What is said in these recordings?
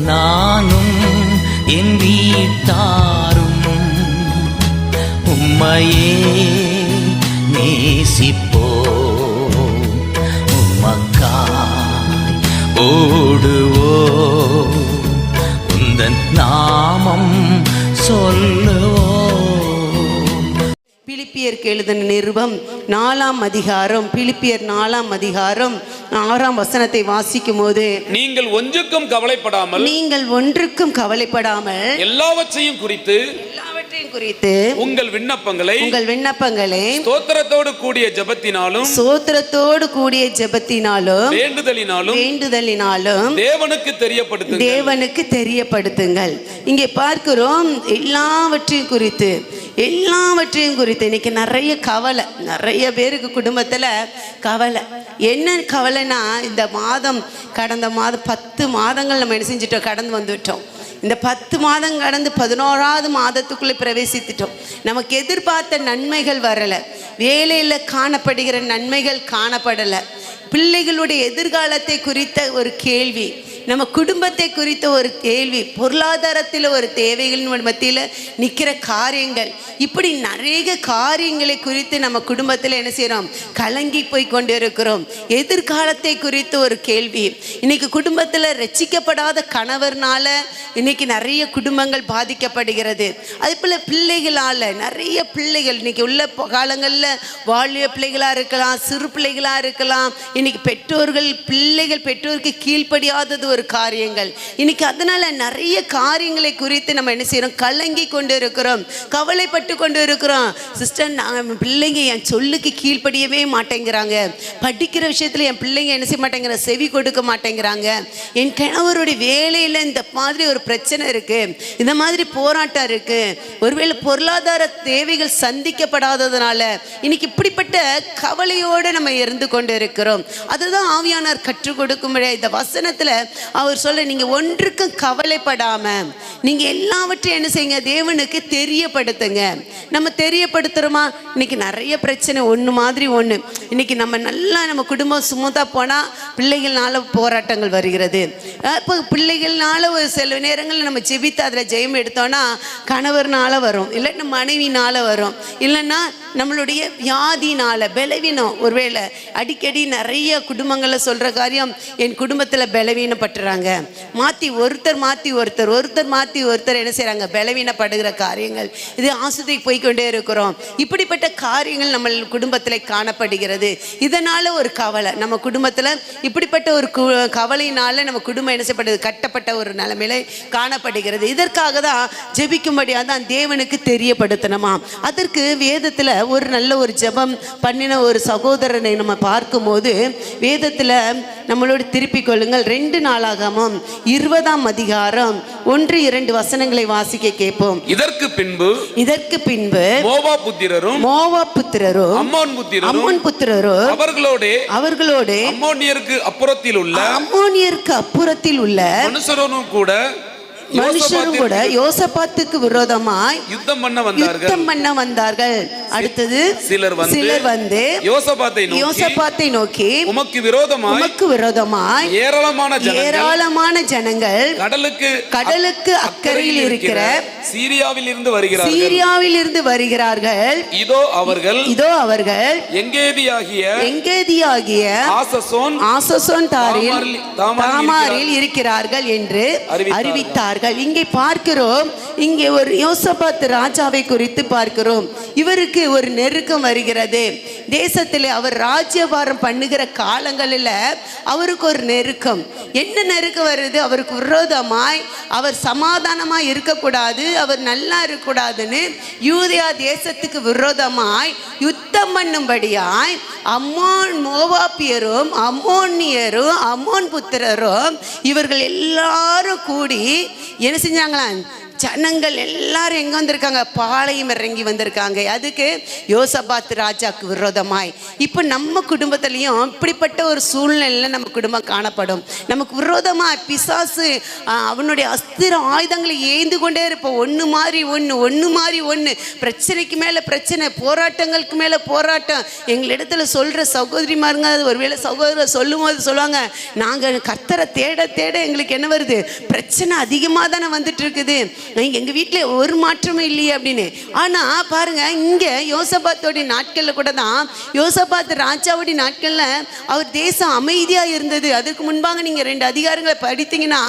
நானும் என் வீட்டாரும் உம்மையே நேசிப்போ உம்மக்காய் ஓடுவோ உந்தன் நாமம் சொல்லுவோ பிலிப்பியருக்கு எழுதின நிருபம் நாலாம் அதிகாரம் பிலிப்பியர் நாலாம் அதிகாரம் ஆறாம் வசனத்தை வாசிக்கும் போது நீங்கள் ஒன்றுக்கும் கவலைப்படாமல் நீங்கள் ஒன்றுக்கும் கவலைப்படாமல் எல்லாவற்றையும் குறித்து எல்லாவற்றையும் குறித்து உங்கள் விண்ணப்பங்களை உங்கள் விண்ணப்பங்களை ஸ்தோத்திரத்தோடு கூடிய ஜெபத்தினாலும் சோத்திரத்தோடு கூடிய ஜெபத்தினாலும் வேண்டுதலினாலும் வேண்டுதலினாலும் தேவனுக்கு தெரியப்படுத்துங்கள். தேவனுக்கு தெரியப்படுத்துங்கள். இங்கே பார்க்கிறோம் எல்லாவற்றையும் குறித்து எல்லாவற்றையும் குறித்து. இன்னைக்கு நிறைய கவலை நிறைய பேருக்கு குடும்பத்தில் கவலை. என்ன கவலைனா இந்த மாதம் கடந்த மாதம் பத்து மாதங்கள் நம்ம என்ன செஞ்சிட்டோம்? கடந்து வந்துவிட்டோம் இந்த பத்து மாதம் கடந்து பதினோராவது மாதத்துக்குள்ளே பிரவேசித்துட்டோம். நமக்கு எதிர்பார்த்த நன்மைகள் வரலை. வேலையில் காணப்படுகிற நன்மைகள் காணப்படலை. பிள்ளைகளுடைய எதிர்காலத்தை குறித்த ஒரு கேள்வி. நம்ம குடும்பத்தை குறித்த ஒரு கேள்வி பொருளாதாரத்தில் ஒரு தேவைகளின் மத்தியில் நிற்கிற காரியங்கள். இப்படி நிறைய காரியங்களை குறித்து நம்ம குடும்பத்தில் என்ன செய்கிறோம் கலங்கி போய் கொண்டு இருக்கிறோம் எதிர்காலத்தை குறித்து ஒரு கேள்வி. இன்னைக்கு குடும்பத்தில் ரட்சிக்கப்படாத கணவர்னால இன்னைக்கு நிறைய குடும்பங்கள் பாதிக்கப்படுகிறது. அதே போல் பிள்ளைகளால் நிறைய பிள்ளைகள் இன்னைக்கு உள்ள காலங்களில் வாலிய பிள்ளைகளாக இருக்கலாம் சிறு பிள்ளைகளாக இருக்கலாம். இன்னைக்கு பெற்றோர்கள் பிள்ளைகள் பெற்றோருக்கு கீழ்ப்படியாதது ஒரு காரியங்கள். இன்னைக்கு அதனால நிறைய காரியங்களை குறித்து நம்ம என்ன செய்கிறோம் கலங்கி கொண்டு இருக்கிறோம் கவலைப்பட்டு கொண்டு இருக்கிறோம் சிஸ்டர் நான் பிள்ளைங்க என் சொல்லுக்கு கீழ்ப்படியவே மாட்டேங்கிறாங்க. படிக்கிற விஷயத்தில் என் பிள்ளைங்க என்ன செய்ய மாட்டேங்கிற செவி கொடுக்க மாட்டேங்கிறாங்க. என் கணவருடைய வேலையில் இந்த மாதிரி ஒரு பிரச்சனை இருக்கு. இந்த மாதிரி போராட்டம் இருக்கு. ஒருவேளை பொருளாதார தேவைகள் சந்திக்கப்படாததுனால இன்னைக்கு இப்படிப்பட்ட கவலையோடு நம்ம இருந்து கொண்டு இருக்கிறோம் அதுதான் ஆவியானார் கற்றுக் கொடுக்கும் இந்த வசனத்தில் அவர் சொல்ல நீங்க ஒன்றுக்கும் கவலைப்படாம நீங்கள் எல்லாவற்றையும் என்ன செய்யுங்க தேவனுக்கு தெரியப்படுத்துங்க. நம்ம தெரியப்படுத்துறோமா? இன்னைக்கு நிறைய பிரச்சனை ஒன்று மாதிரி ஒன்று இன்னைக்கு நம்ம நல்லா நம்ம குடும்பம் சுமூத்தாக போனால் பிள்ளைகள்னால போராட்டங்கள் வருகிறது. இப்போ பிள்ளைகள்னால ஒரு சில நேரங்களில் நம்ம ஜெபித்து அதில் ஜெயம் எடுத்தோம்னா கணவர்னால வரும் இல்லைன்னா மனைவினால வரும் இல்லைன்னா நம்மளுடைய வியாதினால பலவீனம். ஒருவேளை அடிக்கடி நிறைய குடும்பங்களில் சொல்கிற காரியம் என் குடும்பத்தில் பலவீனப்பட்டுறாங்க மாற்றி ஒருத்தர் மாற்றி ஒருத்தர் ஒருத்தர் மாற்றி ஒருத்தர் என்ன செய்கிறாங்க பலவீனப்படுகிற காரியங்கள். இது ஆசுதிக்கு போய்க்கொண்டே இருக்கிறோம். இப்படிப்பட்ட காரியங்கள் நம்ம குடும்பத்தில் காணப்படுகிறது. இதனால் ஒரு கவலை. நம்ம குடும்பத்தில் இப்படிப்பட்ட ஒரு கு கவலையினால் நம்ம குடும்பம் என்ன செய்யப்படுது கட்டப்பட்ட ஒரு நிலைமையில காணப்படுகிறது. இதற்காக தான் ஜெபிக்கும்படியாக தான் தேவனுக்கு தெரியப்படுத்தணுமா? அதற்கு வேதத்தில் ஒரு நல்ல ஒரு ஜெபம் பண்ணின ஒரு சகோதரனை நம்ம பார்க்கும்போது வேதத்தில் நம்மளோட திருப்பிக் கொள்ளுங்கள். ரெண்டு நாள் நாளாகமும். இருபதாம் அதிகாரம். ஒன்று இரண்டு வசனங்களை வாசிக்க கேட்போம். இதற்கு பின்பு இதற்கு பின்பு மோவா புத்திரரும் மோவா புத்திரரும் அம்மோன் புத்திரரும் அம்மன் புத்திரரும் அவர்களோடே அவர்களோடு அம்மோனியருக்கு அப்புறத்தில் உள்ள அம்மோனியருக்கு அப்புறத்தில் உள்ள மனுஷரும் கூட மனுஷரும் கூட யோசபாத்துக்கு விரோதமாய் யுத்தம் பண்ண வந்தார்கள். யுத்தம் பண்ண வந்தார்கள். அடுத்தது சிலர் வந்து சிலர் வந்து யோசபாத்தை நோக்கி யோசபாத்தை நோக்கி உமக்கு விரோதமாய் உமக்கு விரோதமாய் ஏராளமான ஜனங்கள் ஏராளமான ஜனங்கள் கடலுக்கு கடலுக்கு அக்கறையில் இருக்கிற சீரியாவில் இருந்து வருகிறார்கள். சீரியாவில் இருந்து வருகிறார்கள். இதோ அவர்கள் இதோ அவர்கள் எங்கேதியாகிய எங்கேதியாகிய ஆசசோன் ஆசசோன் தாரில் தாமாரில் இருக்கிறார்கள் என்று அறிவித்தார்கள். அறிவித்தார்கள் இங்கே பார்க்கிறோம் இங்கே ஒரு யோசபாத் ராஜாவை குறித்து பார்க்கிறோம். இவருக்கு ஒரு நெருக்கம் வருகிறது. தேசத்தில் அவர் ராஜ்யபாரம் பண்ணுகிற காலங்களில் அவருக்கு ஒரு நெருக்கம். என்ன நெருக்கம் வருது? அவருக்கு விரோதமாய் அவர் சமாதானமாக இருக்கக்கூடாது அவர் நல்லா இருக்கக்கூடாதுன்னு யூதியா தேசத்துக்கு விரோதமாய் யுத்தம் பண்ணும்படியாய் அம்மோன் மோவாப்பியரும் அம்மோனியரும் அம்மோன் புத்திரரும் இவர்கள் எல்லாரும் கூடி என்ன செஞ்சாங்களாம்? ஜனங்கள் எல்லாரும் எங்கே வந்திருக்காங்க? பாளையம் இறங்கி வந்திருக்காங்க. அதுக்கு யோசபாத் ராஜாக்கு விரோதமாய். இப்போ நம்ம குடும்பத்துலேயும் இப்படிப்பட்ட ஒரு சூழ்நிலையில் நம்ம குடும்பம் காணப்படும். நமக்கு விரோதமாக பிசாசு அவனுடைய அஸ்திர ஆயுதங்களை ஏந்து கொண்டே இருப்போம். ஒன்று மாதிரி ஒன்று ஒன்று மாதிரி ஒன்று பிரச்சனைக்கு மேலே பிரச்சனை போராட்டங்களுக்கு மேலே போராட்டம். எங்களிடத்துல சொல்கிற சகோதரிமாருங்க அது ஒருவேளை சகோதரர் சொல்லும் போது சொல்லுவாங்க நாங்கள் கர்த்தரை தேட தேட எங்களுக்கு என்ன வருது? பிரச்சனை அதிகமாக தானே வந்துட்டு இருக்குது. எங்கள் வீட்டில் ஒரு மாற்றமும் இல்லையே அப்படின்னு. ஆனால் பாருங்க இங்கே யோசபாத்தோடைய நாட்களில் கூட தான் யோசபாத் ராஜாவுடைய நாட்களில் அவர் தேசம் அமைதியாக இருந்தது. அதுக்கு முன்பாக நீங்கள் ரெண்டு அதிகாரங்களை படித்தீங்கன்னா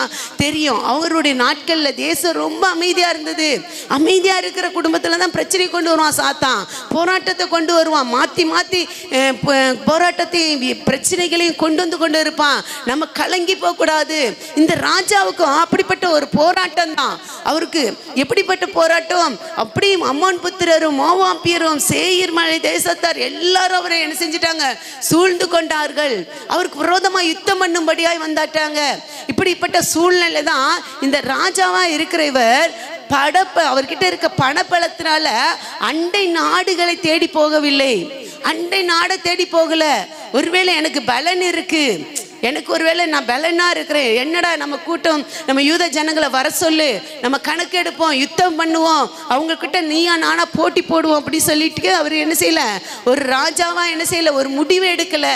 தெரியும். அவருடைய நாட்களில் தேசம் ரொம்ப அமைதியாக இருந்தது. அமைதியாக இருக்கிற குடும்பத்தில் தான் பிரச்சனை கொண்டு வருவான் சாத்தான். போராட்டத்தை கொண்டு வருவான். மாற்றி மாற்றி போராட்டத்தையும் பிரச்சனைகளையும் கொண்டு வந்து கொண்டு இருப்பான். நம்ம கலங்கி போகக்கூடாது. இந்த ராஜாவுக்கும் அப்படிப்பட்ட ஒரு போராட்டம் தான். அவருக்கு எப்படிப்பட்ட போராட்டம்? அப்படியும் அம்மான் புத்திரரும் மோவாம்பியரும் சேயிர் மலை தேசத்தார் எல்லாரும் அவரை என்ன செஞ்சிட்டாங்க? சூழ்ந்து கொண்டார்கள். அவருக்கு விரோதமாக யுத்தம் பண்ணும்படியாய் வந்தாட்டாங்க. இப்படிப்பட்ட சூழ்நிலை தான் இந்த ராஜாவா இருக்கிற இவர் படப்ப அவர்கிட்ட இருக்க பணப்பலத்தினால அண்டை நாடுகளை தேடி போகவில்லை. அண்டை நாடை தேடி போகல. ஒருவேளை எனக்கு பலன் இருக்கு. எனக்கு ஒருவேளை நான் பலனாக இருக்கிறேன். என்னடா நம்ம கூட்டம்? நம்ம யூத ஜனங்களை வர சொல்லு. நம்ம கணக்கெடுப்போம் யுத்தம் பண்ணுவோம். அவங்கக்கிட்ட நீயா நானா போட்டி போடுவோம் அப்படி சொல்லிட்டு அவர் என்ன செய்யல? ஒரு ராஜாவா என்ன செய்யல? ஒரு முடிவு எடுக்கலை.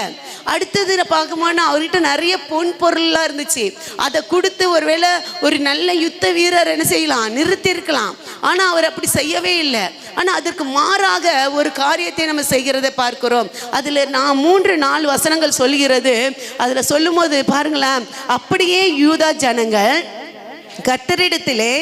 அடுத்தது பார்க்கும்போது அவர்கிட்ட நிறைய பொன் பொருள்லாம் இருந்துச்சு. அதை கொடுத்து ஒருவேளை ஒரு நல்ல யுத்த வீரர் என்ன செய்யலாம் நிறுத்தியிருக்கலாம். ஆனால் அவர் அப்படி செய்யவே இல்லை. ஆனால் அதற்கு மாறாக ஒரு காரியத்தை நம்ம செய்கிறதை பார்க்கிறோம். அதில் நான் மூன்று நாலு வசனங்கள் சொல்கிறது. அதில் சொல்லும்போது பாருங்களேன் அப்படியே யூதா ஜனங்கள் கத்தரிடத்திலே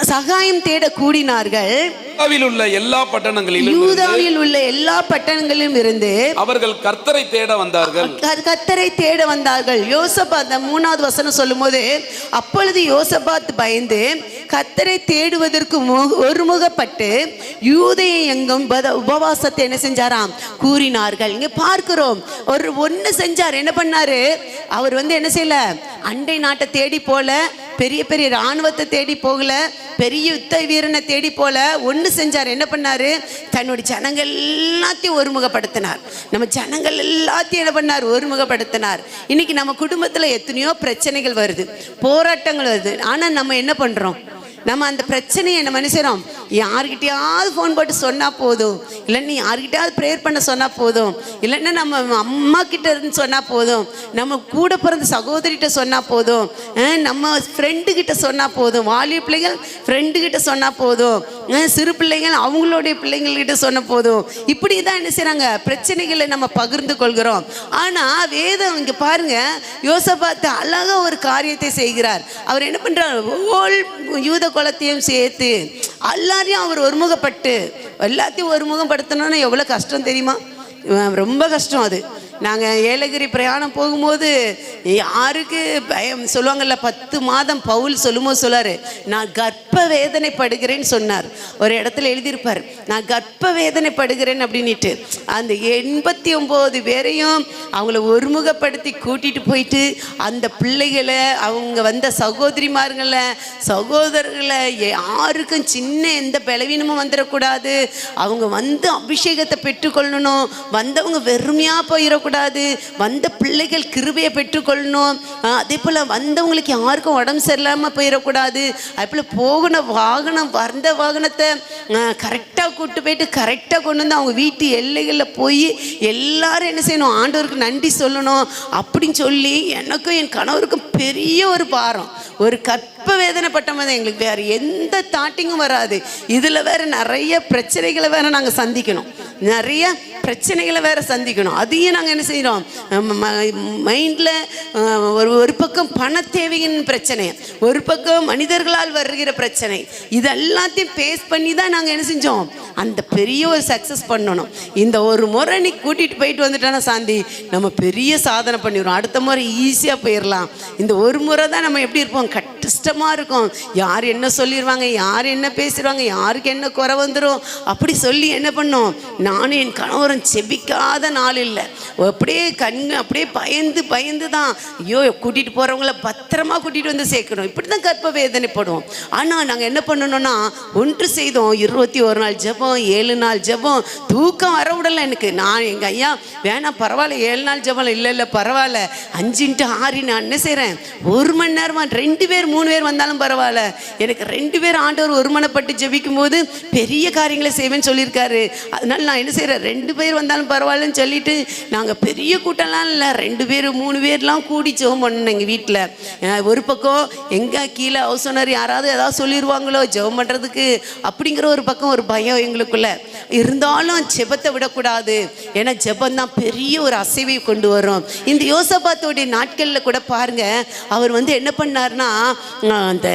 சகாயம் தேட கூடினார்கள். யூதாவில் உள்ள எல்லா பட்டணங்களிலும் யூதாவில் உள்ள எல்லா பட்டணங்களிலும் இருந்து அவர்கள் கர்த்தரை தேட வந்தார்கள். கர்- கர்த்தரை தேட வந்தார்கள். யோசபாத் மூணாவது வசனம் சொல்லும்போது அப்பொழுது யோசபாத் பயந்து கர்த்தரை தேடுவதற்கு ஒருமுகப்பட்டு யூதையை எங்கும் உபவாசத்தை என்ன செஞ்சாராம்? கூறினார்கள். இங்க பார்க்கிறோம். ஒரு ஒன்று செஞ்சார். என்ன பண்ணாரு? அவர் வந்து என்ன செய்யல? அண்டை நாட்டை தேடி போல பெரிய பெரிய இராணுவத்தை தேடி போகல பெரிய யுத்த வீரனை தேடி போல ஒன்று செஞ்சார். என்ன பண்ணார்? தன்னுடைய ஜனங்கள் எல்லாத்தையும் ஒருமுகப்படுத்தினார். நம்ம ஜனங்கள் எல்லாத்தையும் என்ன பண்ணார்? ஒருமுகப்படுத்தினார். இன்னைக்கு நம்ம குடும்பத்தில் எத்தனையோ பிரச்சனைகள் வருது போராட்டங்கள் வருது. ஆனால் நம்ம என்ன பண்ணுறோம் நம்ம அந்த பிரச்சனையை என்ன மனுஷரும் யார்கிட்டயாவது ஃபோன் போட்டு சொன்னால் போதும். இல்லைன்னா யார்கிட்டயாவது ப்ரேயர் பண்ண சொன்னால் போதும். இல்லைன்னா நம்ம அம்மா கிட்ட இருந்து சொன்னால் போதும். நம்ம கூட பிறந்த சகோதரிகிட்ட சொன்னால் போதும். நம்ம ஃப்ரெண்டு கிட்ட சொன்னால் போதும். வாலிய பிள்ளைகள் ஃப்ரெண்டு கிட்ட சொன்னால் போதும். சிறு பிள்ளைகள் அவங்களுடைய பிள்ளைங்கள்கிட்ட சொன்ன போதும். இப்படி தான் என்ன செய்கிறாங்க பிரச்சனைகளை நம்ம பகிர்ந்து கொள்கிறோம். ஆனால் வேதம் இங்கே பாருங்க. யோசபாத்து அழகாக ஒரு காரியத்தை செய்கிறார். அவர் என்ன பண்ணுறார் ஓல் யூத குலத்தையும் சேர்த்து எல்லாரையும் அவர் ஒருமுகப்பட்டு எல்லாத்தையும் ஒருமுகப்படுத்தணும்னு எவ்வளோ கஷ்டம் தெரியுமா? ரொம்ப கஷ்டம் அது. நாங்கள் ஏலகிரி பிரயாணம் போகும்போது யாருக்கு பயம்? சொல்லுவாங்கல்ல பத்து மாதம் பவுல் சொல்லுமோ சொல்லார். நான் கர்ப்ப வேதனைப்படுகிறேன்னு சொன்னார். ஒரு இடத்துல எழுதியிருப்பார் நான் கர்ப்ப வேதனைப்படுகிறேன் அப்படின்ட்டு அந்த எண்பத்தி ஒம்பது பேரையும் அவங்கள ஒருமுகப்படுத்தி கூட்டிட்டு போயிட்டு அந்த பிள்ளைகளை அவங்க வந்த சகோதரிமார்களை சகோதரர்களை யாருக்கும் சின்ன எந்த பலவீனமும் வந்துடக்கூடாது அவங்க வந்து அபிஷேகத்தை பெற்றுக்கொள்ளணும். வந்தவங்க வெறுமையாக போயிடக்கூடாது வந்த பிள்ளைகள் கிருபையை பெற்றுக்கொள்ளணும். அதே போல் வந்தவங்களுக்கு யாருக்கும் உடம்பு சரியில்லாமல் போயிடக்கூடாது. அதே போல் போகின வாகனம் வந்த வாகனத்தை கரெக்டாக கூட்டு போயிட்டு கரெக்டாக கொண்டு வந்து அவங்க வீட்டு எல்லைகளில் போய் எல்லாரும் என்ன செய்யணும்? ஆண்டவருக்கு நன்றி சொல்லணும். அப்படின்னு சொல்லி எனக்கும் என் கணவருக்கும் பெரிய ஒரு பாரம். ஒரு கற்ப வேதனைப்பட்ட மாதிரி எங்களுக்கு வேறு எந்த தாட்டிங்கும் வராது. இதில் வேறு நிறைய பிரச்சனைகளை வேறு நாங்கள் சந்திக்கணும். நிறைய பிரச்சனைகளை வேற சந்திக்கணும். அதையும் நாங்கள் என்ன செய்கிறோம் மைண்டில் ஒரு ஒரு பக்கம் பண தேவையின் பிரச்சனை ஒரு பக்கம் மனிதர்களால் வருகிற பிரச்சனை இது எல்லாத்தையும் பேஸ் பண்ணி தான் நாங்கள் என்ன செஞ்சோம்? அந்த பெரிய ஒரு சக்ஸஸ் பண்ணணும். இந்த ஒரு முறை நீ கூட்டிகிட்டு போயிட்டு வந்துட்டானா சாந்தி நம்ம பெரிய சாதனை பண்ணிடுவோம் அடுத்த முறை ஈஸியாக போயிடலாம் இந்த ஒரு முறை தான் நம்ம எப்படி இருப்போம்? கஷ்டமாக இருக்கும். யார் என்ன சொல்லிடுவாங்க யார் என்ன பேசிடுவாங்க யாருக்கு என்ன குறை வந்துடும் அப்படி சொல்லி என்ன பண்ணோம்? நானும் என் கணவரும் செபிக்காத நாள் இல்லை. அப்படியே கண் அப்படியே பயந்து பயந்து தான் ஐயோ கூட்டிகிட்டு போகிறவங்கள பத்திரமா கூட்டிகிட்டு வந்து சேர்க்கணும். இப்படி தான் கற்ப வேதனைப்படுவோம். ஆனால் நாங்கள் என்ன பண்ணணும்னா ஒன்று செய்தோம். இருபத்தி ஒரு நாள் ஜெபம் ஏழு நாள் ஜெபம். தூக்கம் வர விடலை எனக்கு. நான் எங்கள் ஐயா வேணாம் பரவாயில்ல. ஏழு நாள் ஜெபம். இல்லை இல்லை பரவாயில்ல. அஞ்சுன்ட்டு ஆறு நான் என்ன செய்கிறேன் ஒரு மணி நேரமா ரெண்டு பேர் மூணு பேர் வந்தாலும் பரவாயில்ல. எனக்கு ரெண்டு பேர் ஆண்டவர் ஒருமனப்பட்டு ஜபிக்கும் போது பெரிய காரியங்களை செய்வேன்னு சொல்லியிருக்காரு. அதனால நான் என்ன செய்கிறேன் ரெண்டு பேர் வந்தாலும் பரவாயில்லன்னு சொல்லிட்டு நாங்கள் பெரிய கூட்டம்லாம் இல்லை. ரெண்டு பேர் மூணு பேர்லாம் கூடி ஜெபம் பண்ணணும் எங்கள் வீட்டில் ஒரு பக்கம் எங்கே கீழே ஹவுஸ் ஓனர் யாராவது ஏதாவது சொல்லிடுவாங்களோ ஜெபம் பண்ணுறதுக்கு அப்படிங்கிற ஒரு பக்கம் ஒரு பயம் எங்களுக்குள்ள. இருந்தாலும் ஜெபத்தை விடக்கூடாது. ஏன்னா ஜெபம் தான் பெரிய ஒரு அசைவை கொண்டு வரும். இந்த யோசபாத்தோடைய நாட்களில் கூட பாருங்க அவர் வந்து என்ன பண்ணார்னா அந்த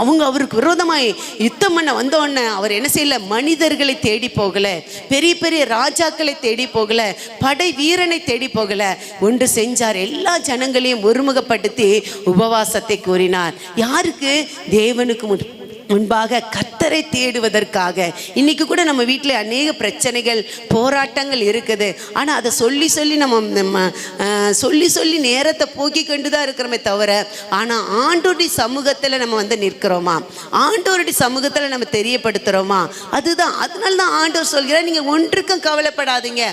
அவங்க அவருக்கு விரோதமாக யுத்தம் பண்ண வந்த உடனே அவர் என்ன செய்யல? மனிதர்களை தேடி போகலை. பெரிய பெரிய ராஜாக்களை தேடி போகல படை வீரனை தேடி போகல. ஒன்று செஞ்சார் எல்லா ஜனங்களையும் ஒருமுகப்படுத்தி உபவாசத்தை கூறினார். யாருக்கு? தேவனுக்கு முன் முன்பாக கத்தரை தேடுவதற்காக. இன்னைக்கு கூட நம்ம வீட்டில் அநேக பிரச்சனைகள் போராட்டங்கள் இருக்குது. ஆனால் அதை சொல்லி சொல்லி நம்ம நம்ம சொல்லி சொல்லி நேரத்தை போக்கி கொண்டு தான் இருக்கிறோமே தவிர ஆனால் ஆண்டோருடைய சமூகத்தில் நம்ம வந்து நிற்கிறோமா? ஆண்டோருடைய சமூகத்தில் நம்ம தெரியப்படுத்துகிறோமா அதுதான் அதனால தான் ஆண்டோர் சொல்கிறார் நீங்கள் ஒன்றுக்கும் கவலைப்படாதீங்க.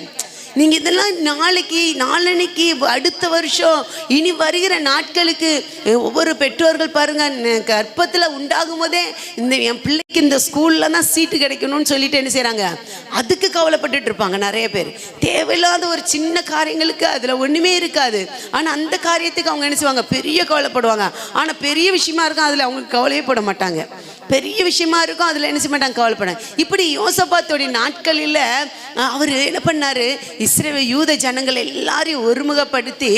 நீங்க இதெல்லாம் நாளைக்கு நாளன்னைக்கு அடுத்த வருஷம் இனி வருகிற நாட்களுக்கு ஒவ்வொரு பெற்றோர்கள் பாருங்க கற்பத்தில் உண்டாகும் போதே இந்த என் பிள்ளைக்கு இந்த ஸ்கூல்ல தான் சீட்டு கிடைக்கணும்னு சொல்லிட்டு என்ன செய்கிறாங்க அதுக்கு கவலைப்பட்டுட்டு இருப்பாங்க நிறைய பேர். தேவையில்லாத ஒரு சின்ன காரியங்களுக்கு அதுல ஒண்ணுமே இருக்காது. ஆனா அந்த காரியத்துக்கு அவங்க என்ன செய்வாங்க? பெரிய கவலைப்படுவாங்க. ஆனா பெரிய விஷயமா இருக்கும் அதுல அவங்க கவலையே போட மாட்டாங்க. பெரிய விஷயமா இருக்கும் அதில் என்ன செய்ய மாட்டாங்க கவலைப்பட இப்படி யோசபாத்தோடைய நாட்களில் அவர் என்ன பண்ணாரு? இஸ்ரேவ யூத ஜனங்கள் எல்லாரையும் ஒருமுகப்படுத்தி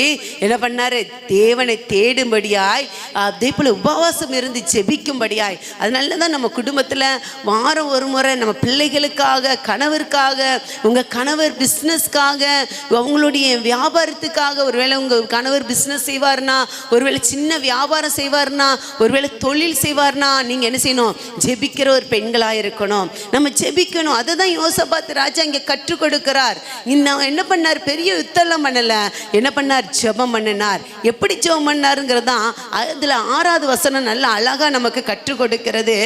என்ன பண்ணாரு? தேவனை தேடும்படியாய் அதே போல் உபவாசம் இருந்து ஜெபிக்கும்படியாய். அதனால தான் நம்ம குடும்பத்தில் வாரம் ஒரு முறை நம்ம பிள்ளைகளுக்காக கணவருக்காக உங்கள் கணவர் பிஸ்னஸ்க்காக அவங்களுடைய வியாபாரத்துக்காக ஒருவேளை உங்கள் கணவர் பிஸ்னஸ் செய்வார்னா ஒருவேளை சின்ன வியாபாரம் செய்வார்னா ஒருவேளை தொழில் செய்வார்னா நீங்கள் என்ன செய்யணும்? ஜெபிக்கிற ஒரு பெண்களாக இருக்கணும். நம்ம ஜெபிக்கணும். அதை தான் யோசபாத் ராஜா இங்கே கற்றுக் கொடுக்கிறார். இன்னும் என்ன பண்ணார்? பெரிய யுத்தம்லாம் பண்ணல. என்ன பண்ணார்? ஜெபம் பண்ணினார். எப்படி ஜெபம் பண்ணாருங்கிறது தான் அதில் ஆறாவது வசனம் நல்ல அழகாக நமக்கு கற்றுக் கொடுக்கிறது.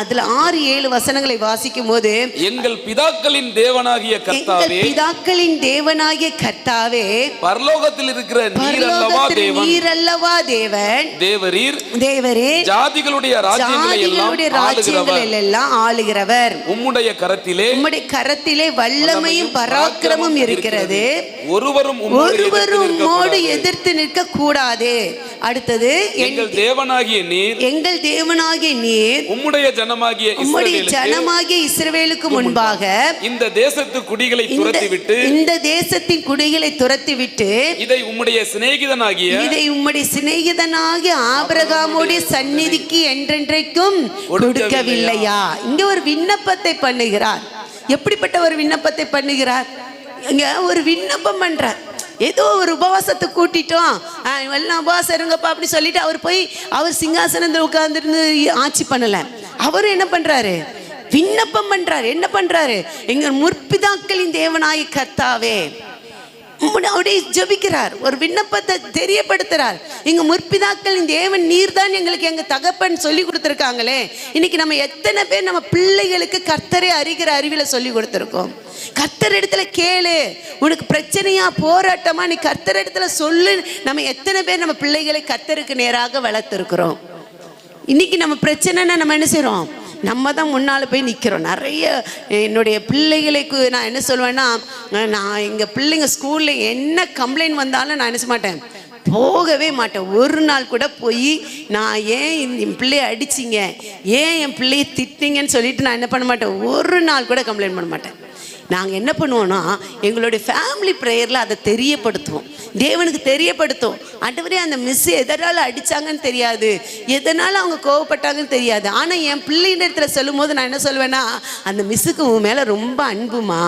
அதில் ஆறு ஏழு வசனங்களை வாசிக்கும் போது எங்கள் பிதாக்களின் தேவனாகிய கர்த்தாவே பிதாக்களின் தேவனாகிய கர்த்தாவே பரலோகத்தில் இருக்கிற நீர் அல்லவா தேவன். தேவரீர் தேவரே ஜாதிகளுடைய ராஜ்யங்களை எல்லாம் ஆளுகிறவர். ராஜ்யங்களில் எல்லாம் ஆளுகிறவர். உம்முடைய கரத்திலே உம்முடைய கரத்திலே வல்லமையும் பராக்கிரமும் இருக்கிறது. ஒருவரும் ஒருவரும். உம்மோடு எதிர்த்து நிற்க கூடாது அடுத்தது எங்கள் தேவனாகிய நீர் எங்கள் தேவனாகிய நீர் உம்முடைய ஜனமாகிய உம்முடைய இஸ்ரவேலுக்கு ஜனமாகிய இஸ்ரவேலுக்கு முன்பாக இந்த தேசத்து குடிகளை துரத்திவிட்டு இந்த தேசத்தின் குடிகளை துரத்திவிட்டு இதை உம்முடைய சிநேகிதனாகிய இதை உம்முடைய சிநேகிதனாகிய ஆபிரகாமுடைய சந்நிதிக்கு என்றென்றைக்கும் கொடுக்கவில்லையா? இங்க ஒரு விண்ணப்பத்தை பண்ணுகிறார். எப்படிப்பட்ட ஒரு விண்ணப்பத்தை பண்ணுகிறார்? இங்க ஒரு விண்ணப்பம் பண்றார். ஏதோ ஒரு உபவாசத்தை கூட்டிட்டோம். ஆ, எல்லாம் உபவாசம் இருங்கப்பா அப்படின்னு சொல்லிட்டு அவர் போய் அவர் சிங்காசனத்தில் உட்கார்ந்துருந்து ஆட்சி பண்ணல. அவரும் என்ன பண்றாரு? விண்ணப்பம் பண்றாரு. என்ன பண்றாரு? எங்க முற்பிதாக்களின் தேவனாய் கர்த்தாவே அப்படியே ஜபிக்கிறார். ஒரு விண்ணப்பத்தை தெரியப்படுத்துறார். எங்க முற்பிதாக்களின் தேவன் நீர்தான் எங்களுக்கு எங்க தகப்பன் சொல்லி கொடுத்துருக்காங்களே. இன்னைக்கு நம்ம எத்தனை பேர் நம்ம பிள்ளைகளுக்கு கர்த்தரை அறிகிற அறிவில சொல்லி கொடுத்துருக்கோம். கர்த்தர் இடத்துல கேளு. உனக்கு பிரச்சனையா போராட்டமா நீ கர்த்தர் இடத்துல சொல்லு. நம்ம எத்தனை பேர் நம்ம பிள்ளைகளை கர்த்தருக்கு நேராக வளர்த்துருக்குறோம். இன்னைக்கு நம்ம பிரச்சனைன்னா நம்ம என்ன செய்கிறோம் நம்ம தான் முன்னால் போய் நிற்கிறோம் நிறைய என்னுடைய பிள்ளைகளுக்கு நான் என்ன சொல்லுவேன்னா நான் எங்கள் பிள்ளைங்க ஸ்கூலில் என்ன கம்ப்ளைண்ட் வந்தாலும் நான் என்ன மாட்டேன். போகவே மாட்டேன். ஒரு நாள் கூட போய் நான் ஏன் என் பிள்ளைய அடிச்சிங்க? ஏன் என் பிள்ளைய திட்டிங்கன்னு சொல்லிட்டு நான் என்ன பண்ண மாட்டேன்? ஒரு நாள் கூட கம்ப்ளைண்ட் பண்ண மாட்டேன். நாங்கள் என்ன பண்ணுவோம்னா எங்களுடைய ஃபேமிலி ப்ரேயரில் அதை தெரியப்படுத்துவோம். தேவனுக்கு தெரியப்படுத்தும் ஆண்டவரே அந்த மிஸ் எதனால் அடித்தாங்கன்னு தெரியாது. எதனால் அவங்க கோவப்பட்டாங்கன்னு தெரியாது. ஆனால் என் பிள்ளையிடத்துல சொல்லும் போது நான் என்ன சொல்லுவேன்னா அந்த மிஸ்ஸுக்கு உன் மேலே ரொம்ப அன்புமா?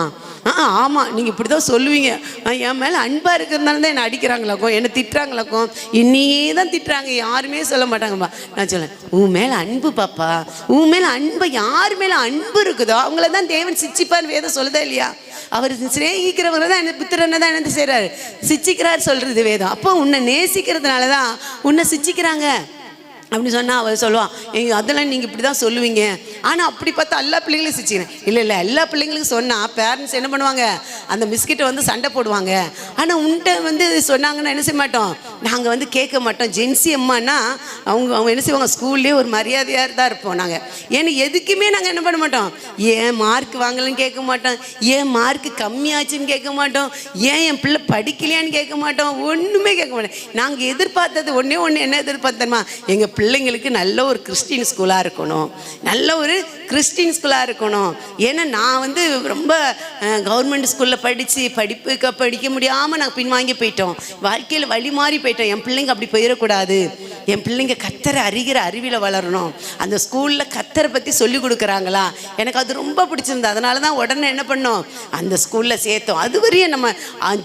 ஆ ஆமாம் நீங்கள் இப்படி தான் சொல்லுவீங்க. ஆ, என் மேலே அன்பாக இருக்கிறதுனால தான் என்னை அடிக்கிறாங்களாக்கும் என்னை திட்டுறாங்களாக்கும். என்னையே தான் திட்டுறாங்க யாருமே சொல்ல மாட்டாங்கப்பா. நான் சொல்லேன் உன் மேலே அன்பு பாப்பா உன் மேலே அன்பு யார் மேலே அன்பு இருக்குதோ அவங்கள தான் தேவன் சிச்சிப்பான்னு வேதம் சொல்லுதா இல்லையா? அவர் சிநேகிக்கிறவங்க தான் என்ன புத்திரனை தான் என்ன செய்கிறாரு சிச்சிக்கிறார் சொல்கிறது வேதம். அப்போ உன்னை நேசிக்கிறதுனால தான் உன்னை சிச்சிக்கிறாங்க. அப்படின்னு சொன்னால் அவர் சொல்லுவான் எங்கள் அதெல்லாம் நீங்கள் இப்படி தான் சொல்லுவீங்க. ஆனால் அப்படி பார்த்தா எல்லா பிள்ளைங்களும் சிரிச்சிக்கிறேன் இல்லை இல்லை எல்லா பிள்ளைங்களுக்கும் சொன்னால் பேரண்ட்ஸ் என்ன பண்ணுவாங்க? அந்த மிஸ்கிட்ட வந்து சண்டை போடுவாங்க. ஆனால் உன்ட்ட வந்து சொன்னாங்கன்னா என்ன செய்ய மாட்டோம்? நாங்கள் வந்து கேட்க மாட்டோம். ஜென்சி அம்மானா அவங்க அவங்க என்ன செய்வாங்க? ஸ்கூல்லேயே ஒரு மரியாதையாக தான் இருப்போம் நாங்கள் ஏன்னா எதுக்குமே நாங்கள் என்ன பண்ண மாட்டோம்? ஏன் மார்க் வாங்கலன்னு கேட்க மாட்டோம். ஏன் மார்க் கம்மியாச்சுன்னு கேட்க மாட்டோம். ஏன் என் பிள்ளை படிக்கலையான்னு கேட்க மாட்டோம். ஒன்றுமே கேட்க மாட்டோம். நாங்கள் எதிர்பார்த்தது ஒன்றே ஒன்று என்ன எதிர்பார்த்தோமா எங்கள் பிள்ளைங்களுக்கு நல்ல ஒரு கிறிஸ்டின் ஸ்கூலாக இருக்கணும். நல்ல ஒரு கிறிஸ்டின் ஸ்கூலாக இருக்கணும். ஏன்னா நான் வந்து ரொம்ப கவர்மெண்ட் ஸ்கூலில் படித்து படிப்புக்கு படிக்க முடியாமல் நாங்கள் பின்வாங்கி போயிட்டோம். வாழ்க்கையில் வழி மாறி போயிட்டோம். என் பிள்ளைங்க அப்படி போயிடக்கூடாது. என் பிள்ளைங்க கத்தரை அறிகிற அறிவில் வளரணும். அந்த ஸ்கூலில் கத்தரை பற்றி சொல்லி கொடுக்குறாங்களா? எனக்கு அது ரொம்ப பிடிச்சிருந்தது. அதனால தான் உடனே என்ன பண்ணோம்? அந்த ஸ்கூலில் சேர்த்தோம். அது வரையும் நம்ம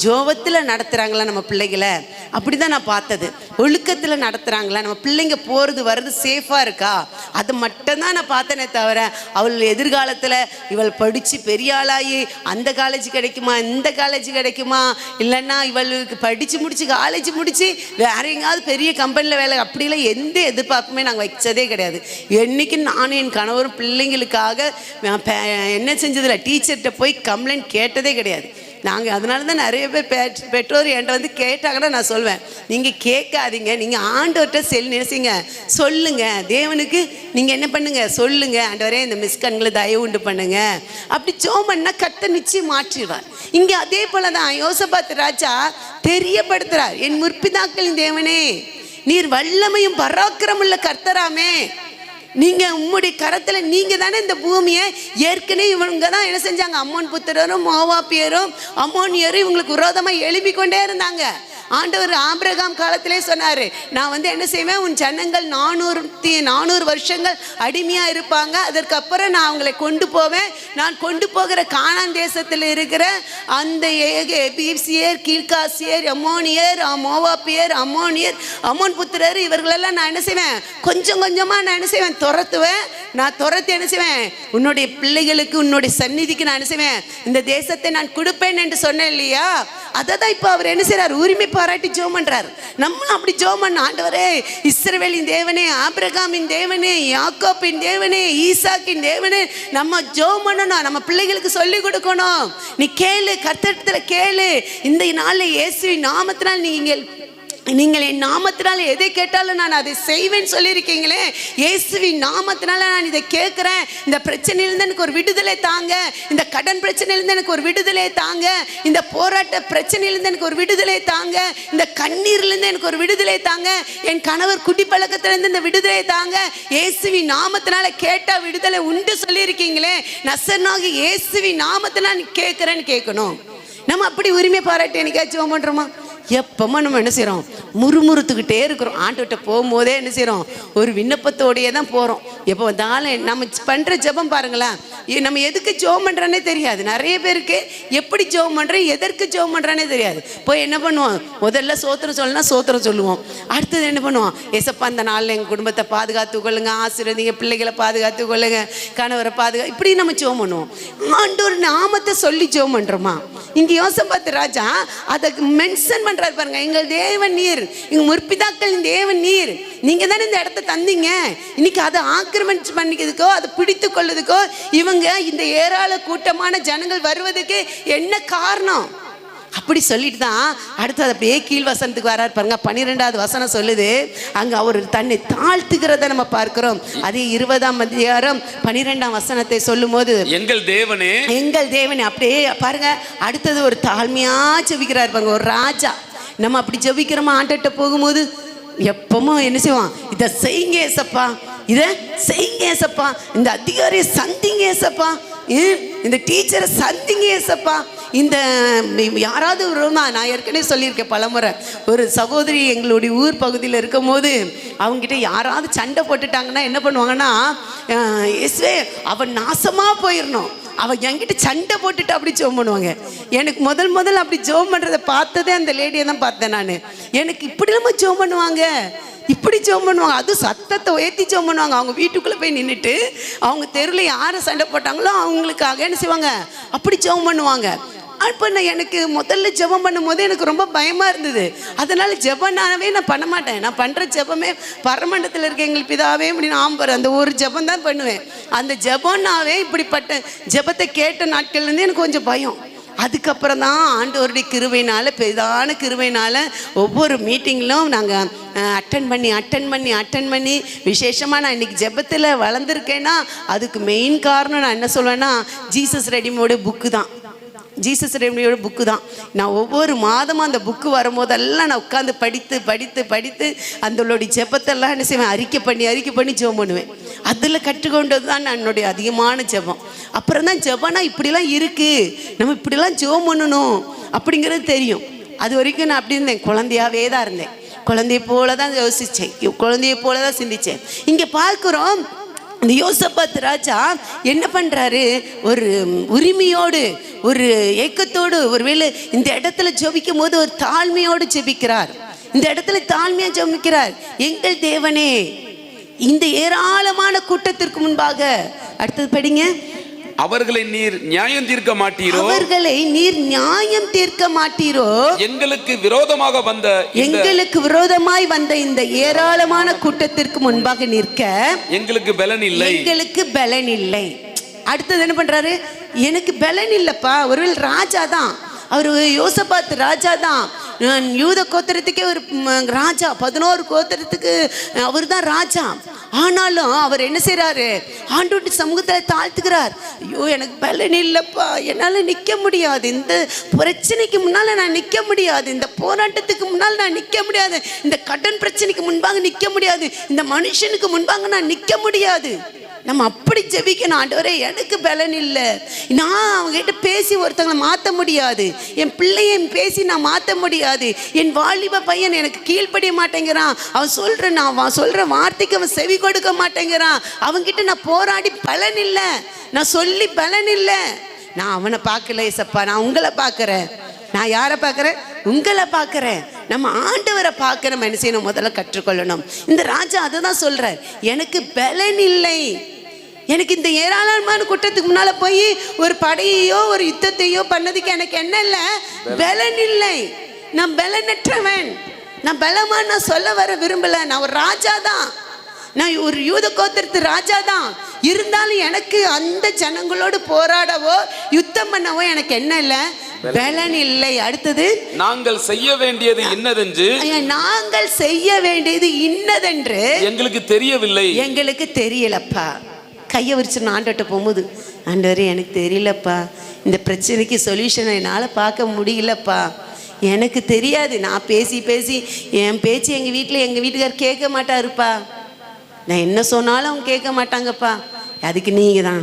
ஜோபத்தில் நடத்துகிறாங்களா நம்ம பிள்ளைகளை? அப்படி தான் நான் பார்த்தது. ஒழுக்கத்தில் நடத்துகிறாங்களா நம்ம பிள்ளைங்க போகிறது வர்றது சேஃபாக இருக்கா? அது மட்டும்தான் நான் பார்த்தேனே தவிர அவள் எதிர்காலத்தில் இவள் படித்து பெரிய ஆளாகி அந்த காலேஜ் கிடைக்குமா இந்த காலேஜ் கிடைக்குமா? இல்லைன்னா இவளுக்கு படித்து முடித்து காலேஜ் முடித்து வேற எங்கேயாவது பெரிய கம்பெனியில் வேலை அப்படிலாம் எந்த எதிர்பார்ப்புமே நாங்கள் வச்சதே கிடையாது. என்றைக்கும் நானும் என் கணவரும் பிள்ளைங்களுக்காக பே- என்ன செஞ்சதில்லை டீச்சர்கிட்ட போய் கம்ப்ளைண்ட் கேட்டதே கிடையாது. நாங்கள் அதனால தான் நிறைய பேர் பெ- பெற்றோர் என்கிட்ட வந்து கேட்டாங்கன்னா நான் சொல்வேன். நீங்கள் கேட்காதீங்க. நீங்கள் ஆண்டவர்கிட்ட செல் நினைச்சிங்க சொல்லுங்க. தேவனுக்கு நீங்கள் என்ன பண்ணுங்கள் சொல்லுங்க. ஆண்டவரே இந்த மிஸ்கண்களை தயவு உண்டு பண்ணுங்கள் அப்படி சோமன்னா கத்தை கத்த நிச்சயம் மாற்றிடுவார். இங்கே அதே போல தான் யோசபாத் ராஜா தெரியப்படுத்துகிறார் என் முற்பிதாக்களின் தேவனே நீர் வல்லமையும் பராக்கிரமுள்ள கர்த்தராமே. நீங்கள் உம்முடைய கரத்தில் நீங்கள் தானே இந்த பூமியை ஏற்கனவே இவங்க தான் என்ன செஞ்சாங்க? அம்மோன் புத்திரரும் மோவாப்பியரும் அம்மோனியரும் இவங்களுக்கு விரோதமாக எழுப்பி கொண்டே இருந்தாங்க. ஆண்டவர் ஆபிரகாம் காலத்திலே சொன்னார் நான் வந்து என்ன செய்வேன்? உன் ஜனங்கள் நானூறு நானூறு வருஷங்கள் அடிமையாக இருப்பாங்க. அதற்கப்புறம் நான் அவங்களை கொண்டு போவேன். நான் கொண்டு போகிற காணான் தேசத்தில் இருக்கிற அந்த எபிசியர் கீழ்காசியர் அம்மோனியர் மோவாப்பியர் அம்மோனியர் அமோன் புத்திரர் இவர்களெல்லாம் நான் என்ன செய்வேன்? கொஞ்சம் கொஞ்சமாக நான் என்ன செய்வேன்? துரத்துவேன் நான் துரத்தி என்ன செய்வேன் உன்னுடைய பிள்ளைகளுக்கு உன்னுடைய சந்நிதிக்கு நான் என்ன செய்வேன் இந்த தேசத்தை நான் கொடுப்பேன் என்று சொன்னேன் இல்லையா? அதை தான் இப்போ அவர் என்ன செய்கிறார் உரிமை பாராட்டி ஜோம் பண்ணுறார் நம்மளும் அப்படி ஜோம் பண்ண ஆண்டவரே இஸ்ரவேலின் தேவனே ஆபிரகாமின் தேவனே யாக்கோப்பின் தேவனே ஈசாக்கின் தேவனே நம்ம ஜோம் பண்ணணும் நம்ம பிள்ளைகளுக்கு சொல்லி கொடுக்கணும். நீ கேளு கர்த்தத்துல கேளு. இந்த நாளில் இயேசுவின் நாமத்தினால் நீங்கள் நீங்கள் என் நாமத்தினால எதை கேட்டாலும் நான் அதை செய்வேன்னு சொல்லியிருக்கீங்களே இயேசுவின் நாமத்தினால நான் இதை கேட்குறேன். இந்த பிரச்சனையிலேருந்து எனக்கு ஒரு விடுதலை தாங்க. இந்த கடன் பிரச்சனையிலேருந்து எனக்கு ஒரு விடுதலை தாங்க. இந்த போராட்ட பிரச்சனையிலேருந்து எனக்கு ஒரு விடுதலை தாங்க. இந்த கண்ணீர்லேருந்து எனக்கு ஒரு விடுதலை தாங்க. என் கணவர் குடிப்பழக்கத்திலேருந்து இந்த விடுதலை தாங்க. இயேசுவின் நாமத்தினால கேட்டால் விடுதலை உண்டு சொல்லியிருக்கீங்களே. நசர்னாக இயேசுவின் நாமத்தினால் நீ கேட்குறேன்னு கேட்கணும். நம்ம அப்படி உரிமை பாராட்டி என்னைக்காச்சும் பண்ணுறோமா எப்போமா நம்ம என்ன செய்கிறோம் முறுமுறுத்துக்கிட்டே இருக்கிறோம். ஆண்டுகிட்ட போகும்போதே என்ன செய்கிறோம் ஒரு விண்ணப்பத்தோடையே தான் போகிறோம் எப்போ வந்தாலும் நம்ம பண்ணுற ஜெபம் பாருங்களேன். நம்ம எதுக்கு ஜோம் பண்ணுறோன்னே தெரியாது. நிறைய பேருக்கு எப்படி ஜோம் பண்ணுறேன் எதற்கு ஜோம் பண்ணுறானே தெரியாது. போய் என்ன பண்ணுவோம்? முதல்ல சோத்திரம் சொல்லனா சோத்திரம் சொல்லுவோம். அடுத்தது என்ன பண்ணுவோம்? எசப்பா அந்த நாளில் எங்கள் குடும்பத்தை பாதுகாத்து கொள்ளுங்க. ஆசீர்வதிங்க பிள்ளைகளை பாதுகாத்து கொள்ளுங்க. கணவரை பாதுகா இப்படி நம்ம ஜோம் பண்ணுவோம். ஆண்டவர் நாமத்தை சொல்லி ஜோம் பண்ணுறோமா இங்கே யோசபாத்து ராஜா அதை மென்ஷன் பண்றாரு பாருங்க எங்கள் தேவன் நீர் எங்க முற்பிதாக்களின் தேவன் நீர். நீங்க தானே இந்த இடத்த தந்தீங்க. இன்னைக்கு அதை ஆக்கிரமிச்சு பண்ணிக்கிறதுக்கோ அதை பிடித்து கொள்வதுக்கோ இவங்க இந்த ஏராள கூட்டமான ஜனங்கள் வருவதுக்கு என்ன காரணம்? அப்படி சொல்லிட்டு தான் அடுத்தது அப்படியே கீழ் வசனத்துக்கு வராரு பாருங்க. பன்னிரெண்டாவது வசனம் சொல்லுது அங்க அவர் தன்னை தாழ்த்துகிறத நம்ம பார்க்கிறோம். அதே இருபதாம் அதிகாரம் பன்னிரெண்டாம் வசனத்தை சொல்லும் போது எங்கள் தேவனே எங்கள் தேவன். அப்படியே பாருங்க அடுத்தது ஒரு தாழ்மையா ஜெபிக்கிறார் பாருங்க ஒரு ராஜா. நம்ம அப்படி ஜெபிக்கிறோமா? ஆண்டட்ட போகும்போது எப்பமோ என்ன செய்வான்? இதை செய்யுங்க ஏசப்பா. இதை செய்யுங்க ஏசப்பா. இந்த அதிகாரியை சந்திங்க ஏசப்பா. இந்த டீச்சரை சந்திங்க ஏசப்பா. இந்த யாராவது வருமா நான் ஏற்கனவே சொல்லியிருக்கேன் பலமுறை. ஒரு சகோதரி எங்களுடைய ஊர் பகுதியில் இருக்கும்போது அவங்ககிட்ட யாராவது சண்டை போட்டுட்டாங்கன்னா என்ன பண்ணுவாங்கன்னா எஸ்வே அவன் நாசமாக போயிடணும் அவள் என்கிட்ட சண்டை போட்டுட்டு அப்படி ஜோம் பண்ணுவாங்க. எனக்கு முதல் முதல் அப்படி ஜோம் பண்ணுறதை பார்த்ததே அந்த லேடியை தான் பார்த்தேன் நான். எனக்கு இப்படி இல்லாமல் ஜோம் பண்ணுவாங்க. இப்படி ஜோம் பண்ணுவாங்க. அதுவும் சத்தத்தை உயர்த்தி ஜோம் பண்ணுவாங்க. அவங்க வீட்டுக்குள்ளே போய் நின்றுட்டு அவங்க தெருவில் யாரை சண்டை போட்டாங்களோ அவங்களுக்காக என்ன செய்வாங்க? அப்படி ஜோம் பண்ணுவாங்க. அப்போ நான் எனக்கு முதல்ல ஜெபம் பண்ணும்போது எனக்கு ரொம்ப பயமாக இருந்தது. அதனால் ஜெபனாவே நான் பண்ண மாட்டேன். நான் பண்ணுற ஜெபமே பரமண்டத்தில் இருக்க எங்கள் பிதாவே அப்படின்னு ஆம்பர் அந்த ஒரு ஜெபம் தான் பண்ணுவேன். அந்த ஜெபம்னாவே இப்படிப்பட்ட ஜெபத்தை கேட்ட நாட்கள்லேருந்து எனக்கு கொஞ்சம் பயம். அதுக்கப்புறம் தான் ஆண்டவருடைய கிருவையினால் பெரிதான கிருவைனால் ஒவ்வொரு மீட்டிங்கிலும் நாங்கள் அட்டன் பண்ணி அட்டன் பண்ணி அட்டன் பண்ணி விசேஷமாக நான் இன்னைக்கு ஜெபத்தில் வளர்ந்துருக்கேன்னா அதுக்கு மெயின் காரணம் நான் என்ன சொல்வேன்னா ஜீசஸ் ரெடிமோடு புக்கு தான். ஜீசஸ் ரெடிமோட புக்கு தான். நான் ஒவ்வொரு மாதமும் அந்த புக்கு வரும்போதெல்லாம் நான் உட்காந்து படித்து படித்து படித்து அந்தளோடைய ஜெபத்தெல்லாம் என்ன செய்வேன்? அறிக்கை பண்ணி அறிக்கை பண்ணி ஜெபம் பண்ணுவேன். அதில் கற்றுக்கொண்டது தான் நான் என்னுடைய அதிகமான ஜெபம். அப்புறம் தான் ஜெபம்னா இப்படிலாம் இருக்குது நம்ம இப்படிலாம் ஜெபம் பண்ணணும் அப்படிங்கிறது தெரியும். அது வரைக்கும் நான் அப்படி இருந்தேன். குழந்தையாவே தான் இருந்தேன். குழந்தைய போல தான் யோசித்தேன் குழந்தைய போல தான் சிந்தித்தேன் இங்கே பார்க்குறோம் இந்த யோசபாத் ராஜா என்ன பண்ணுறாரு ஒரு உரிமையோடு ஒரு ஏக்கத்தோடு ஒருவேளை இந்த இடத்துல ஜெபிக்கும் போது ஒரு தாழ்மையோடு ஜெபிக்கிறார். இந்த இடத்துல தாழ்மையாக ஜெபிக்கிறார். எங்கள் தேவனே இந்த ஏராளமான கூட்டத்திற்கு முன்பாக அடுத்தது படிங்க அவர்களை நீர் நியாயம் தீர்க்க மாட்டீரோ? அவர்களை நீர் நியாயம் தீர்க்க மாட்டீரோ? எங்களுக்கு விரோதமாக வந்த எங்களுக்கு விரோதமாய் வந்த இந்த ஏராளமான கூட்டத்திற்கு முன்பாக நிற்க எங்களுக்கு பலன் இல்லை. எங்களுக்கு பலன் இல்லை. அடுத்தது என்ன பண்றாரு? எனக்கு பலன் இல்லப்பா. ஒருவேளை ராஜா தான். அவர் யோசபாத் ராஜா தான். யூத கோத்திரத்துக்கே ஒரு ராஜா பதினோரு கோத்திரத்துக்கு அவர் தான் ராஜா. ஆனாலும் அவர் என்ன செய்கிறாரு ஆண்டோட்டு சமூகத்தில் தாழ்த்துக்கிறார் ஐயோ எனக்கு பலன் இல்லைப்பா. என்னால் நிற்க முடியாது. இந்த பிரச்சனைக்கு முன்னால் நான் நிற்க முடியாது. இந்த போராட்டத்துக்கு முன்னால் நான் நிற்க முடியாது. இந்த கடன் பிரச்சனைக்கு முன்பாக நிற்க முடியாது. இந்த மனுஷனுக்கு முன்பாக நான் நிற்க முடியாது. நம்ம அப்படி ஜெபிக்கணும் ஆண்டவரே எனக்கு பலன் இல்லை. நான் அவங்ககிட்ட பேசி ஒருத்தங்களை மாற்ற முடியாது. என் பிள்ளைய பேசி நான் மாற்ற முடியாது. என் வாலிப பையன் எனக்கு கீழ்ப்படிய மாட்டேங்கிறான். அவன் சொல்கிற நான் அவன் சொல்கிற வார்த்தைக்கு அவன் செவி கொடுக்க மாட்டேங்கிறான். அவன்கிட்ட நான் போராடி பலன் இல்லை. நான் சொல்லி பலன் இல்லை. நான் அவனை பார்க்கல ஏசப்பா நான் உங்களை பார்க்குறேன். நான் யாரை பார்க்குறேன்? உங்களை பார்க்குறேன். நம்ம ஆண்டவரை பார்க்குற மனுஷனை முதல்ல கற்றுக்கொள்ளணும். இந்த ராஜா அதை தான் சொல்கிறார் எனக்கு பலன் இல்லை. எனக்கு இந்த ஏராளமான கூட்டத்துக்கு முன்னால் போய் ஒரு படையையோ ஒரு யுத்தத்தையோ பண்ணதுக்கு எனக்கு என்ன இல்லை? பலன் இல்லை. நான் பலனற்றவன். நான் பலமாக நான் சொல்ல வர விரும்பலை. நான் ஒரு ராஜா தான். நான் ஒரு யூத கோத்திரத்து ராஜா தான். இருந்தாலும் எனக்கு அந்த ஜனங்களோடு போராடவோ யுத்தம் பண்ணவோ எனக்கு என்ன இல்லை? பலன் இல்லை. அடுத்தது நாங்கள் செய்ய வேண்டியது இன்னதென்று? நாங்கள் செய்ய வேண்டியது இன்னதென்று? எங்களுக்கு தெரியவில்லை. எங்களுக்கு தெரியலப்பா. கையை விரிச்சு நான் ஆண்டோட்ட போகும்போது ஆண்டவரே எனக்கு தெரியலப்பா. இந்த பிரச்சனைக்கு சொல்யூஷனை என்னால் பார்க்க முடியலப்பா. எனக்கு தெரியாது. நான் பேசி பேசி என் பேச்சு எங்கள் வீட்டில் எங்கள் வீட்டுக்கார் கேட்க மாட்டாருப்பா. நான் என்ன சொன்னாலும் அவங்க கேட்க மாட்டாங்கப்பா. அதுக்கு நீங்கள் தான்.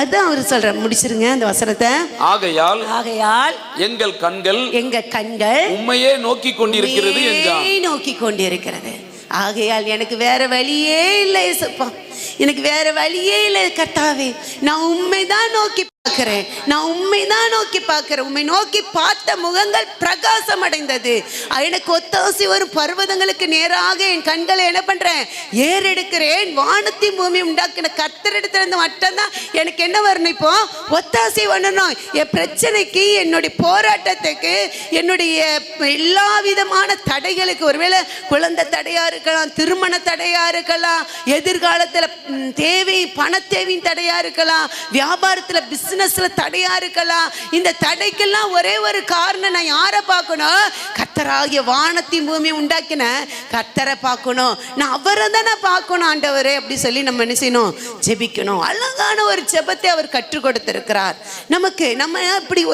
அதுதான் அவர் சொல்கிறார் முடிச்சிருங்க அந்த வசனத்தை. ஆகையால் ஆகையால் எங்கள் கண்கள் எங்க கண்கள் உம்மையே நோக்கி கொண்டிருக்கிறது நோக்கி கொண்டிருக்கிறது. ஆகையால் எனக்கு வேற வழியே இல்லை இயேசுப்பா. எனக்கு வேற வழியே இல்லை கர்த்தாவே. நான் உண்மைதான் நோக்கி பார்க்கிறேன். நான் உண்மைதான் நோக்கி பார்க்கிறேன். உண்மை நோக்கி பார்த்த முகங்கள் பிரகாசம் அடைந்தது. எனக்கு ஒத்தாசி வரும் பர்வதங்களுக்கு நேராக என் கண்களை என்ன பண்றேன்? ஏறெடுக்கிறேன். வானத்தி பூமி உண்டாக்கின கத்தரிடத்திலிருந்து மட்டும்தான் எனக்கு என்ன வரணும் இப்போ? ஒத்தாசி பண்ணணும் என் பிரச்சனைக்கு என்னுடைய போராட்டத்துக்கு என்னுடைய எல்லா விதமான தடைகளுக்கு ஒருவேளை குழந்தை தடையா இருக்கலாம் திருமண தடையா இருக்கலாம் எதிர்காலத்தில் தேவை பண தேவையின் தடையா இருக்கலாம் வியாபாரத்தில் பிஸ்னஸ்ல தடையா இருக்கலாம். இந்த தடைக்கெல்லாம் ஒரே ஒரு காரணம் நான் யாரை பார்க்கணும்? கத்தராகிய வானத்தின் பூமி உண்டாக்கின கத்தரை பார்க்கணும். நான் அவரை தானே பார்க்கணும் ஆண்டவரே அப்படி சொல்லி நம்ம என்ன செய்யணும்? ஜெபிக்கணும். அழகான ஒரு ஜெபத்தை அவர் கற்றுக் கொடுத்திருக்கிறார். நமக்கு நம்ம இப்படி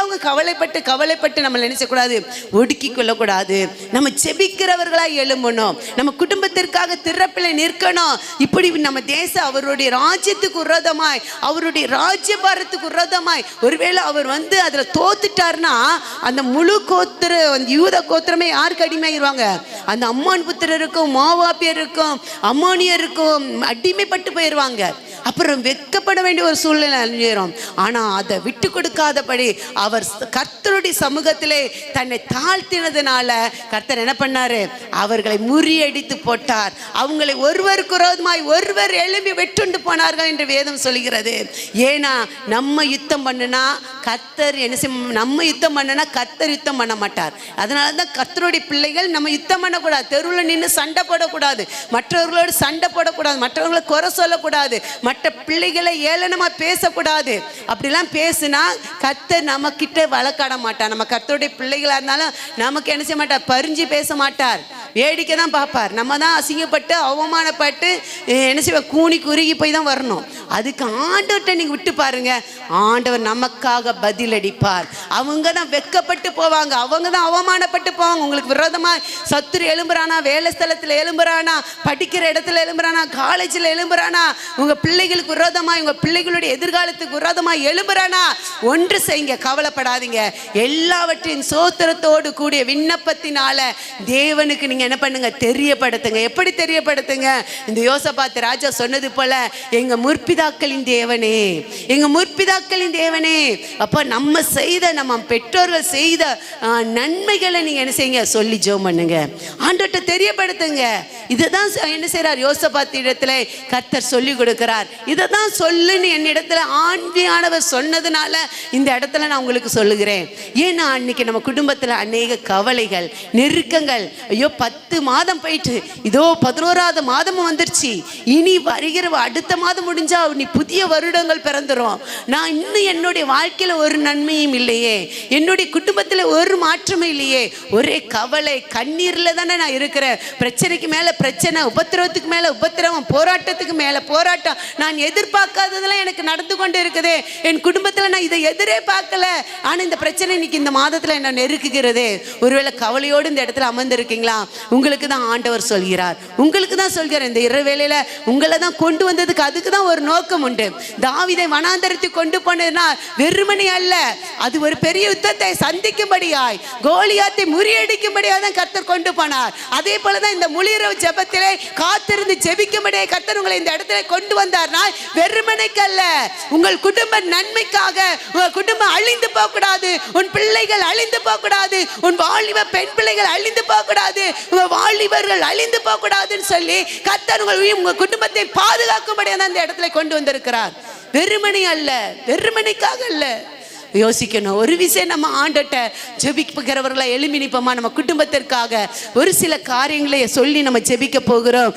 அவங்க கவலைப்பட்டு கவலைப்பட்டு நம்ம நினைச்சக்கூடாது ஒடுக்கி கொள்ளக்கூடாது. நம்ம ஜெபிக்கிறவர்களா எழும்பணும். நம்ம குடும்பத்திற்காக திறப்பில் நிற்கணும். இப்படி நம்ம தேசம் அவருடைய ராஜ்யத்துக்கு விரோதமாய் அவருடைய ராஜ்ய ராஜ்யபாரத்துக்கு விரோதமாய். ஒருவேளை அவர் வந்து அதில் தோத்துட்டார்னா அந்த முழு கோத்திர அந்த யூத கோத்திரமே யாருக்கு அடிமையாயிருவாங்க? அந்த அம்மான் புத்திரருக்கும் மாவாப்பியருக்கும் அம்மோனியருக்கும் அடிமைப்பட்டு போயிடுவாங்க அப்புறம் வெட்கப்பட வேண்டிய ஒரு சூழ்நிலை அழிஞ்சிடும் ஆனால் அதை விட்டு கொடுக்காதபடி அவர் கர்த்தருடைய சமூகத்திலே தன்னை தாழ்த்தினதுனால கர்த்தர் என்ன பண்ணாரு? அவர்களை முறியடித்து போட்டார். அவங்களை ஒருவருக்கு விரோதமாய் ஒருவர் எழும்பி வெட்டுண்டு போனார்கள் என்று வேதம் சொல்கிறது. ஏன்னா நம்ம யுத்தம் பண்ணுனா கத்தர் என்ன செய்ய நம்ம யுத்தம் பண்ணனா கத்தர் யுத்தம் பண்ண மாட்டார். அதனால தான் கத்தருடைய பிள்ளைகள் நம்ம யுத்தம் பண்ணக்கூடாது. தெருவில் நின்று சண்டை போடக்கூடாது. மற்றவர்களோடு சண்டை போடக்கூடாது. மற்றவர்களை குறை சொல்லக்கூடாது. மற்ற பிள்ளைகளை ஏளனமாக பேசக்கூடாது. அப்படிலாம் பேசுனா கத்தர் நம்ம கிட்ட வழக்காட மாட்டார். நம்ம கத்தருடைய பிள்ளைகளாக இருந்தாலும் நமக்கு என்ன செய்ய மாட்டார்? பறிஞ்சு பேச மாட்டார். வேடிக்கை தான் பார்ப்பார். நம்ம தான் அசிங்கப்பட்டு அவமானப்பட்டு என்ன செய்வ கூணி குறுகி போய் தான் வரணும். அதுக்கு ஆண்டவர்கிட்ட நீங்கள் விட்டு பாருங்க. ஆண்டவர் நமக்காக பதிலடிப்பார் அவங்க தான் வெட்கப்பட்டு போவாங்க. அவங்க தான் அவமானப்பட்டு போவாங்க. உங்களுக்கு விரோதமாக சத்துரு எழும்புறானா வேலை ஸ்தலத்தில் எழும்புறானா படிக்கிற இடத்துல எழும்புறானா காலேஜில் எழும்புறானா உங்கள் பிள்ளைகளுக்கு விரோதமாக உங்கள் பிள்ளைகளுடைய எதிர்காலத்துக்கு விரோதமாக எழும்புறானா ஒன்று செய்யுங்க. கவலைப்படாதீங்க. எல்லாவற்றின் சோத்திரத்தோடு கூடிய விண்ணப்பத்தினால தேவனுக்கு நீங்கள் என்ன பண்ணுங்க? தெரியப்படுத்துங்க. எப்படி தெரியப்படுத்துங்க? இந்த யோசபாத்து ராஜா சொன்னது போல எங்க முற்பிதாக்களின் தேவனே எங்க முற்பிதாக்களின் தேவனே அப்ப நம்ம செய்த நம்ம பெற்றோர்கள் செய்த நன்மைகளை நீங்க என்ன செய்யுங்க? சொல்லி ஜோம் பண்ணுங்க. ஆண்டோட்ட தெரியப்படுத்துங்க. இதுதான் என்ன செய்யறார் யோசபாத்து இடத்துல கர்த்தர் சொல்லி கொடுக்கிறார். இதை தான் சொல்லுன்னு என்னிடத்துல ஆண்மையானவர் சொன்னதுனால இந்த இடத்துல நான் உங்களுக்கு சொல்லுகிறேன். ஏன்னா அன்னைக்கு நம்ம குடும்பத்தில் அநேக கவலைகள் நெருக்கங்கள். ஐயோ பத்து பத்து மாதம் போயிட்டு இதோ பதினோராவது மாதமும் வந்துருச்சு. இனி வருகிற அடுத்த மாதம் முடிஞ்சா நீ புதிய வருடங்கள் பிறந்துரும். நான் இன்னும் என்னுடைய வாழ்க்கையில் ஒரு நன்மையும் இல்லையே. என்னுடைய குடும்பத்தில் ஒரு மாற்றமும் இல்லையே. ஒரே கவலை கண்ணீரில் தானே நான் இருக்கிறேன். பிரச்சனைக்கு மேலே பிரச்சனை உபத்திரவத்துக்கு மேலே உபத்திரவம் போராட்டத்துக்கு மேலே போராட்டம். நான் எதிர்பார்க்காததெல்லாம் எனக்கு நடந்து கொண்டு இருக்குது. என் குடும்பத்தில் நான் இதை எதிரே பார்க்கல. ஆனால் இந்த பிரச்சனை இன்னைக்கு இந்த மாதத்தில் என்ன நெருக்குகிறது. ஒருவேளை கவலையோடு இந்த இடத்துல அமர்ந்திருக்கீங்களா? உங்களுக்கு தான் ஆண்டவர் சொல்கிறார். உங்களுக்கு தான் சொல்கிறார். இந்த இரவு உங்களை தான் கொண்டு வந்ததுக்கு அதுக்கு தான் ஒரு நோக்கம் உண்டு. தாவிதை வனாந்தரத்தை கொண்டு போனதுனா வெறுமனி அல்ல அது ஒரு பெரிய யுத்தத்தை சந்திக்கும்படியாய் கோலியாத்தை முறியடிக்கும்படியாக தான் கர்த்தர் கொண்டு போனார். அதே போல தான் இந்த முழிரவு ஜெபத்திலே காத்திருந்து ஜெபிக்கும்படியாக கர்த்தர் உங்களை இந்த இடத்துல கொண்டு வந்தார்னா வெறுமனைக்கு அல்ல உங்கள் குடும்ப நன்மைக்காக உங்கள் குடும்பம் அழிந்து போகக்கூடாது உன் பிள்ளைகள் அழிந்து போகக்கூடாது உன் வாலிப பெண் பிள்ளைகள் அழிந்து போகக்கூடாது உங்கள் வாலிபர்கள் அழிந்து போகக்கூடாதுன்னு சொல்லி கத்தர் உங்கள் உங்க குடும்பத்தை பாதுகாக்கும்படியாக அந்த இடத்துல கொண்டு வந்திருக்கிறார். வெறுமணி அல்ல வெறுமணிக்காக அல்ல. யோசிக்கணும் ஒரு விஷயம் நம்ம ஆண்டட்ட ஜெபிக்கிறவர்களை எழுமி நிற்போமா நம்ம குடும்பத்திற்காக ஒரு சில காரியங்களை சொல்லி நம்ம ஜெபிக்க போகிறோம்.